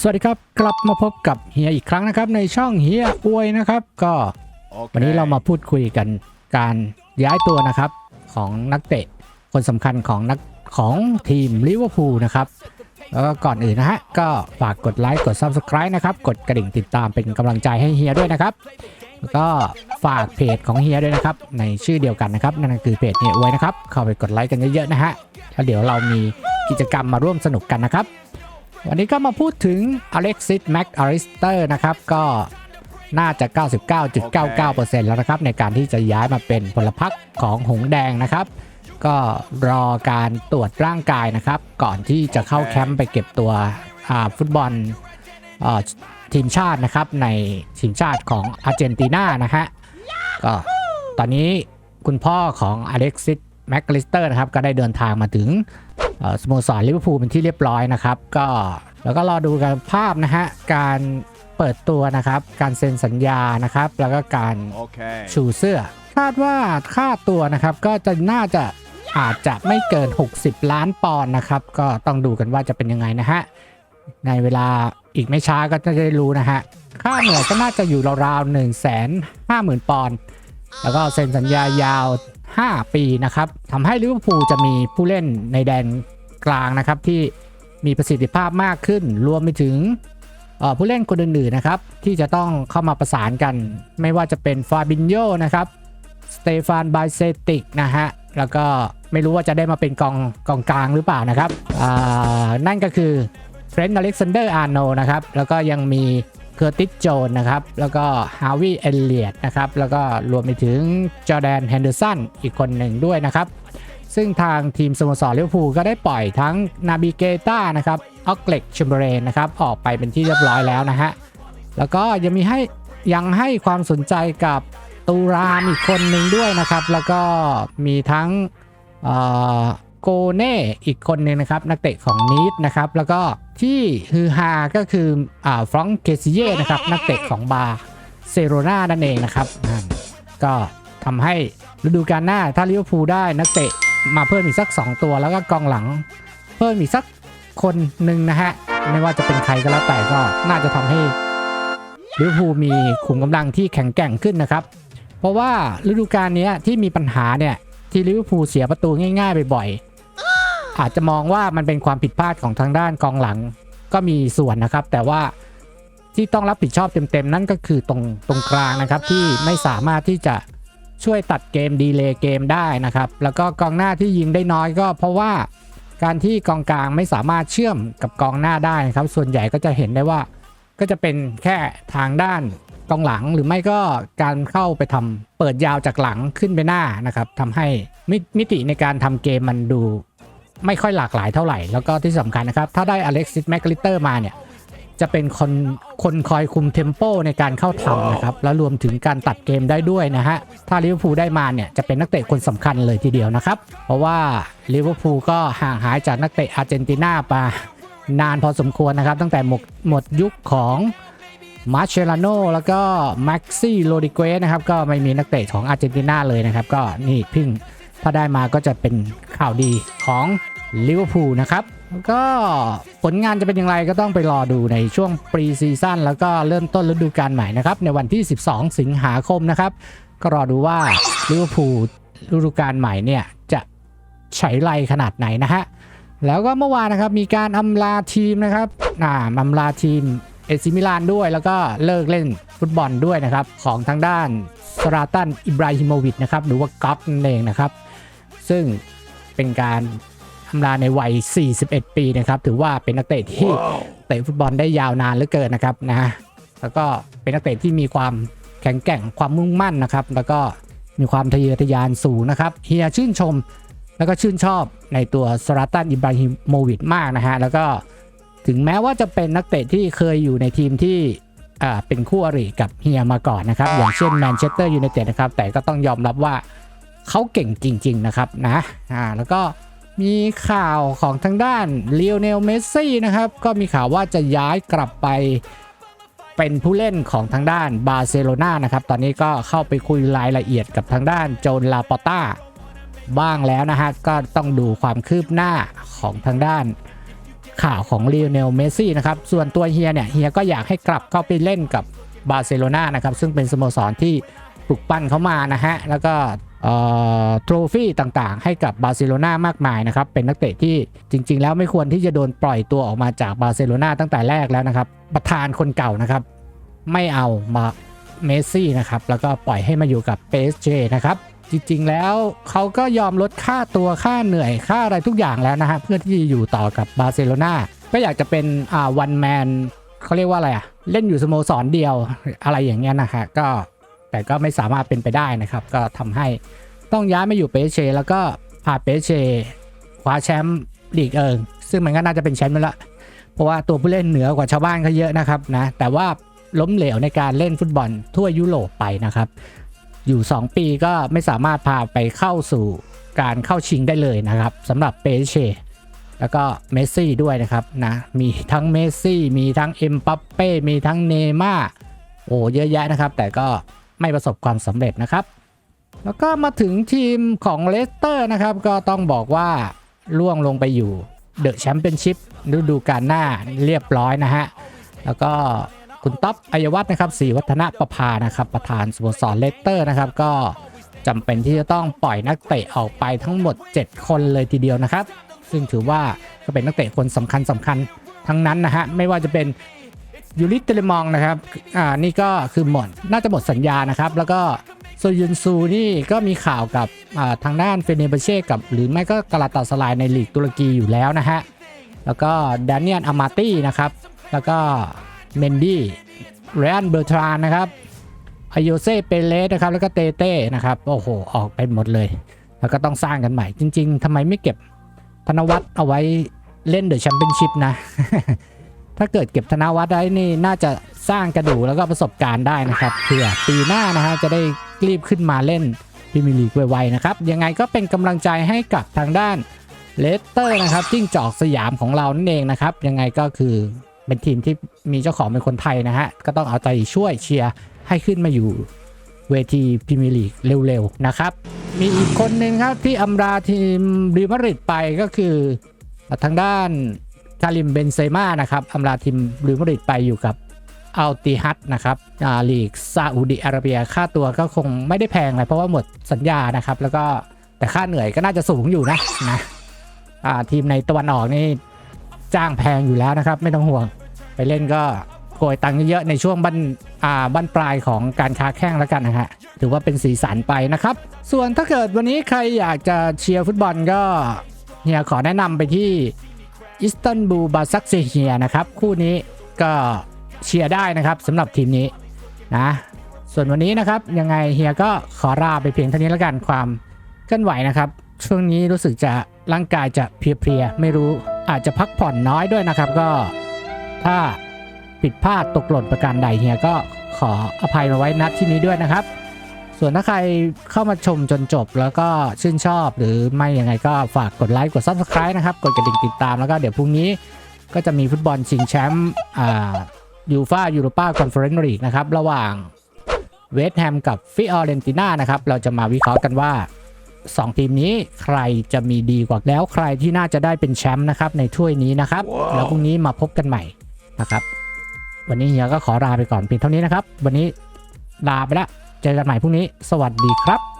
สวัสดีครับ กลับมาพบกับเฮียอีกครั้งนะครับในช่องเฮียอวยนะครับ ก็วันนี้เรามาพูดคุยกันการย้ายตัวนะครับของนักเตะคนสำคัญของนักของทีมลิเวอร์พูลนะครับแล้วก็ก่อนอื่นนะฮะก็ฝากกดไลค์กด Subscribe นะครับ กดกระดิ่งติดตามเป็นกำลังใจให้เฮียด้วยนะครับแล้วก็ฝากเพจของเฮียด้วยนะครับ ในชื่อเดียวกันนะครับ นั่นก็คือเพจเฮียอวยนะครับเข้าไปกดไลค์กันเยอะๆนะฮะแล้วเดี๋ยวเรามีกิจกรรมมาร่วมสนุกกันนะครับ วันนี้ก็มาพูดถึง Alexis Mac Allister นะครับ ก็น่าจะ 99.99%แล้วนะครับ ในการที่จะย้ายมาเป็นพลพรรคของหงแดงนะครับ ก็รอการตรวจร่างกายนะครับ ก่อนที่จะเข้าแคมป์ไปเก็บตัวฟุตบอลอทีมชาตินะครับในทีมชาติของอาร์เจนตินานะฮะก็ตอนนี้คุณพ่อของอเล็กซิสแมคลิสเตอร์นะครับ ก็ได้เดินทางมาถึง สโมสรลิเวอร์พูลเป็นที่เรียบร้อยนะครับ ก็แล้วก็รอดูกันภาพนะฮะการเปิดตัวนะครับ การเซ็นสัญญานะครับ แล้วก็การ Okay. ชูเสื้อ คาดว่าค่าตัวนะครับก็จะน่าจะอาจจะไม่เกิน 60 ล้านปอนด์นะครับ ก็ต้องดูกันว่าจะเป็นยังไงนะฮะ ในเวลาอีกไม่ช้าก็จะได้รู้นะฮะ ค่าเหนื่อยก็น่าจะอยู่ราวๆ1 5 0 0 0 0 ปอนด์ แล้วก็เซ็นสัญญายาว 5 ปีนะครับทำให้ลิเวอร์พูลจะมีผู้เล่นในแดนกลางนะครับที่มีประสิทธิภาพมากขึ้น รวมไปถึงผู้เล่นคนอื่นๆนะครับ ที่จะต้องเข้ามาประสานกัน ไม่ว่าจะเป็นฟาบินโยนะครับสเตฟานไบเซติกนะฮะ แล้วก็ไม่รู้ว่าจะได้มาเป็นกองกองกลางหรือเปล่านะครับนั่นก็คือเทรนต์อเล็กซานเดอร์อาร์โนนะครับ แล้วก็ยังมี เคอร์ติสโจนนะครับ แล้วก็ฮาวิเอเลียตนะครับ แล้วก็รวมไปถึงจอแดนแฮนเดอร์สันอีกคนหนึ่งด้วยนะครับ ซึ่งทางทีมสโมสรลิเวอร์พูลก็ได้ปล่อยทั้งนาบิเกต้านะครับออกเล็กชิมเบรนนะครับ ออกไปเป็นที่เรียบร้อยแล้วนะฮะ แล้วก็ยังมีให้ยังให้ความสนใจกับตูรามอีกคนหนึ่งด้วยนะครับ แล้วก็มีทั้งอ โกเน่อีกคนหนึ่งนะครับ นักเตะของนีดนะครับแล้วก็ที่ฮือฮาก็คืออ่าฟรองเคซิเย่นะครับนักเตะของบาเซโรนานั่นเองนะครับนั่นก็ทำให้ฤดูกาลหน้าถ้าลิเวอร์พูลได้นักเตะมาเพิ่มอีกสัก 2 ตัว แล้วก็กองหลังเพิ่มอีกสักคนหนึ่งนะฮะ ไม่ว่าจะเป็นใครก็แล้วแต่ก็น่าจะทำให้ลิเวอร์พูลมีขุมกำลังที่แข็งแกร่งขึ้นนะครับ เพราะว่าฤดูกาลนี้ที่มีปัญหาเนี่ยที่ลิเวอร์พูลเสียประตูง่าย ๆ บ่อยๆ อาจจะมองว่ามันเป็นความผิดพลาดของทางด้านกองหลังก็มีส่วนนะครับ แต่ว่าที่ต้องรับผิดชอบเต็มๆ นั่นก็คือตรงตรงกลางนะครับ ที่ไม่สามารถที่จะช่วยตัดเกมดีเลย์เกมได้นะครับ แล้วก็กองหน้าที่ยิงได้น้อยก็เพราะว่าการที่กองกลางไม่สามารถเชื่อมกับกองหน้าได้นะครับ ส่วนใหญ่ก็จะเห็นได้ว่า ก็จะเป็นแค่ทางด้านกองหลังหรือไม่ก็การเข้าไปทำเปิดยาวจากหลังขึ้นไปหน้านะครับทำให้มิมิติในการทำเกมมันดู ไม่ค่อยหลากหลายเท่าไหร่ แล้วก็ที่สำคัญนะครับ ถ้าได้อเล็กซิสแมคลิเตอร์มาเนี่ย จะเป็นคนคนคอยคุมเทมโปในการเข้าทำนะครับ แล้วรวมถึงการตัดเกมได้ด้วยนะฮะ ถ้าลิเวอร์พูลได้มาเนี่ย จะเป็นนักเตะคนสำคัญเลยทีเดียวนะครับ เพราะว่าลิเวอร์พูลก็ห่างหายจากนักเตะอาร์เจนตินาไปนานพอสมควรนะครับ ตั้งแต่หมดหมดยุคของมาร์เชลาโนแล้วก็แม็กซี่โรดิเกสนะครับ ก็ไม่มีนักเตะของอาร์เจนตินาเลยนะครับ ก็นี่เพึ่ง ถ้าได้มาก็จะเป็นข่าวดีของลิเวอร์พูลนะครับก็ผลงานจะเป็นอย่างไรก็ต้องไปรอดูในช่วงปรีซีซั่นแล้วก็เริ่มต้นฤดูกาลใหม่นะครับ ในวันที่ 12 สิงหาคมนะครับ ก็รอดูว่าลิเวอร์พูลฤดูกาลใหม่เนี่ยจะใช้ไรขนาดไหนนะฮะแล้วก็เมื่อวานนะครับมีการอำลาทีมนะครับอ่าอำลาทีมเอซิมิลานด้วย แล้วก็เลิกเล่นฟุตบอลด้วยนะครับ ของทางด้านสราตันอิบราฮิโมวิชนะครับหรือว่ากัฟนั่นเองนะครับ ซึ่งเป็นการอำลาในวัย 41 ปีนะครับ ถือว่าเป็นนักเตะที่เตะฟุตบอลได้ยาวนานเหลือเกินนะครับนะแล้วก็เป็นนักเตะที่มีความแข็งแกร่งความมุ่งมั่นนะครับ แล้วก็มีความทะเยอทะยานสูงนะครับเฮียชื่นชมแล้วก็ชื่นชอบในตัวสราตันอิบราฮิโมวิชมากนะฮะแล้วก็ถึงแม้ว่าจะเป็นนักเตะที่เคยอยู่ในทีมที่อ่าเป็นคู่อริกับเฮียมาก่อนนะครับ อย่างเช่นแมนเชสเตอร์ยูไนเต็ดนะครับ แต่ก็ต้องยอมรับว่า เขาเก่งจริง ๆ นะครับนะอ่าแล้วก็มีข่าวของทางด้านเลโอเนลเมสซี่นะครับ ก็มีข่าวว่าจะย้ายกลับไปเป็นผู้เล่นของทางด้านบาร์เซโลนานะครับ ตอนนี้ก็เข้าไปคุยรายละเอียดกับทางด้านโจนลาปอต้าบ้างแล้วนะฮะ ก็ต้องดูความคืบหน้าของทางด้านข่าวของลีโอเนลเมสซี่นะครับ ส่วนตัวเฮียเนี่ย เฮียก็อยากให้กลับเข้าไปเล่นกับบาร์เซโลนานะครับ ซึ่งเป็นสโมสรที่ปลุกปั้นเขามานะฮะ แล้วก็ โทรฟี่ต่างๆ ให้กับบาร์เซโลนามากมายนะครับ เป็นนักเตะที่จริง ๆ แล้วไม่ควรที่จะโดนปล่อยตัวออกมาจากบาร์เซโลนาตั้งแต่แรกแล้วนะครับ ประธานคนเก่านะครับ ไม่เอามาเมสซี่นะครับ แล้วก็ปล่อยให้มาอยู่กับเปสเจนะครับ จริงๆแล้วเขาก็ยอมลดค่าตัวค่าเหนื่อยค่าอะไรทุกอย่างแล้วนะฮะเพื่อที่จะอยู่ต่อกับบาร์เซโลนาก็อยากจะเป็นอ่าวันแมนเขาเรียกว่าอะไรอะเล่นอยู่สโมสรเดียวอะไรอย่างเงี้ยนะฮะก็ แต่ก็ไม่สามารถเป็นไปได้นะครับ ก็ทำให้ต้องย้ายมาอยู่เปเช แล้วก็พาเปเชคว้าแชมป์ลีกเอิงซึ่งมันก็น่าจะเป็นแชมป์แล้วเพราะว่าตัวผู้เล่นเหนือกว่าชาวบ้านเขาเยอะนะครับนะแต่ว่าล้มเหลวในการเล่นฟุตบอลทั่วยุโรปไปนะครับ อยู่ 2 ปีก็ไม่สามารถพาไปเข้าสู่การเข้าชิงได้เลยนะครับสำหรับเปเช่แล้วก็เมสซี่ด้วยนะครับนะมีทั้งเมสซี่มีทั้งเอ็มปัปเป้มีทั้งเนย์ม่าโอ้เยอะแยะนะครับ แต่ก็ ไม่ประสบความสำเร็จนะครับ แล้วก็มาถึงทีมของเลสเตอร์นะครับ ก็ต้องบอกว่าล่วงลงไปอยู่เดอะแชมเปี้ยนชิพฤดูกาลหน้าเรียบร้อยนะฮะ แล้วก็คุณต๊อบอัยวัฒนะครับศรีวัฒนประภานะครับ ประธานสโมสรเลสเตอร์นะครับ ก็จำเป็นที่จะต้องปล่อยนักเตะออกไปทั้งหมด 7 คนเลยทีเดียวนะครับ ซึ่งถือว่าก็เป็นนักเตะคนสำคัญสำคัญทั้งนั้นนะฮะ ไม่ว่าจะเป็น ยูริเตเลมองนะครับอ่านี่ก็คือหมดน่าจะหมดสัญญานะครับ แล้วก็โซยุนซูนี่ก็มีข่าวกับอ่าทางด้านเฟเนเบเช่กับ หรือไม่ก็กาลาตาสลายในลีกตุรกีอยู่แล้วนะฮะ แล้วก็แดเนียลอามาตี้นะครับ แล้วก็เมนดี้เรอันเบอร์ทรานนะครับอโยเซ่เปเลสนะครับ แล้วก็เตเต้นะครับ โอ้โห ออกไปหมดเลย แล้วก็ต้องสร้างกันใหม่ จริง ๆทำไมไม่เก็บธนวัฒน์เอาไว้เล่นเดอะแชมเปี้ยนชิพนะ ถ้าเกิดเก็บธนวัฒน์ได้นี่น่าจะสร้างกระดูกแล้วก็ประสบการณ์ได้นะครับเพื่อปีหน้านะฮะจะได้รีบขึ้นมาเล่นพรีเมียร์ลีกไวๆนะครับยังไงก็เป็นกำลังใจให้กับทางด้านเลสเตอร์นะครับจิ้งจอกสยามของเรานั่นเองนะครับยังไงก็คือเป็นทีมที่มีเจ้าของเป็นคนไทยนะฮะก็ต้องเอาใจช่วยเชียร์ให้ขึ้นมาอยู่เวทีพรีเมียร์ลีกเร็วๆนะครับ มีอีกคนหนึ่งครับที่อำลาทีมรีมาริดไปก็คือทางด้าน คาริมเบนเซม่านะครับอำลาทีมรีมาริดไปอยู่กับอัลติฮัตนะครับอ่าลีกซาอุดิอาระเบียค่าตัวก็คงไม่ได้แพงเลยเพราะว่าหมดสัญญานะครับ แล้วก็แต่ค่าเหนื่อยก็น่าจะสูงอยู่นะนะอ่าทีมในตะวันออกนี่จ้างแพงอยู่แล้วนะครับ ไม่ต้องห่วงไปเล่นก็โกยตังค์เยอะๆในช่วงบั้นอ่าบั้นปลายของการค้าแข้งแล้วกันนะฮะถือว่าเป็นสีสันไปนะครับ ส่วนถ้าเกิดวันนี้ใครอยากจะเชียร์ฟุตบอลก็เฮียขอแนะนำไปที่ อิสตันบูลบาซักเซเฮียนะครับ คู่นี้ก็เชียร์ได้นะครับสำหรับทีมนี้นะ ส่วนวันนี้นะครับยังไงเฮียก็ขอลาไปเพียงเท่านี้แล้วกันความเคลื่อนไหวนะครับ ช่วงนี้รู้สึกจะร่างกายจะเพลียๆไม่รู้อาจจะพักผ่อนน้อยด้วยนะครับ ก็ถ้าผิดพลาดตกหล่นประการใดเฮียก็ขออภัยมาไว้นัดที่นี้ด้วยนะครับ ส่วนถ้าใครเข้ามาชมจนจบแล้วก็ชื่นชอบหรือไม่ยังไงก็ฝากกดไลค์กด Subscribe นะครับ กดกระดิ่งติดตามแล้วก็เดี๋ยวพรุ่งนี้ก็จะมีฟุตบอลชิงแชมป์อ่ายูฟายูโรปาคอนเฟอเรนซ์ลีกนะครับ ระหว่างเวสต์แฮมกับฟิออเรนติน่านะครับ เราจะมาวิเคราะห์กันว่า 2 ทีมนี้ใครจะมีดีกว่าแล้วใครที่น่าจะได้เป็นแชมป์นะครับในถ้วยนี้นะครับแล้วพรุ่งนี้มาพบกันใหม่นะครับ วันนี้เฮียก็ขอลาไปก่อนเพียงเท่านี้นะครับ วันนี้ลาไปละ เจอกันใหม่พรุ่งนี้ สวัสดีครับ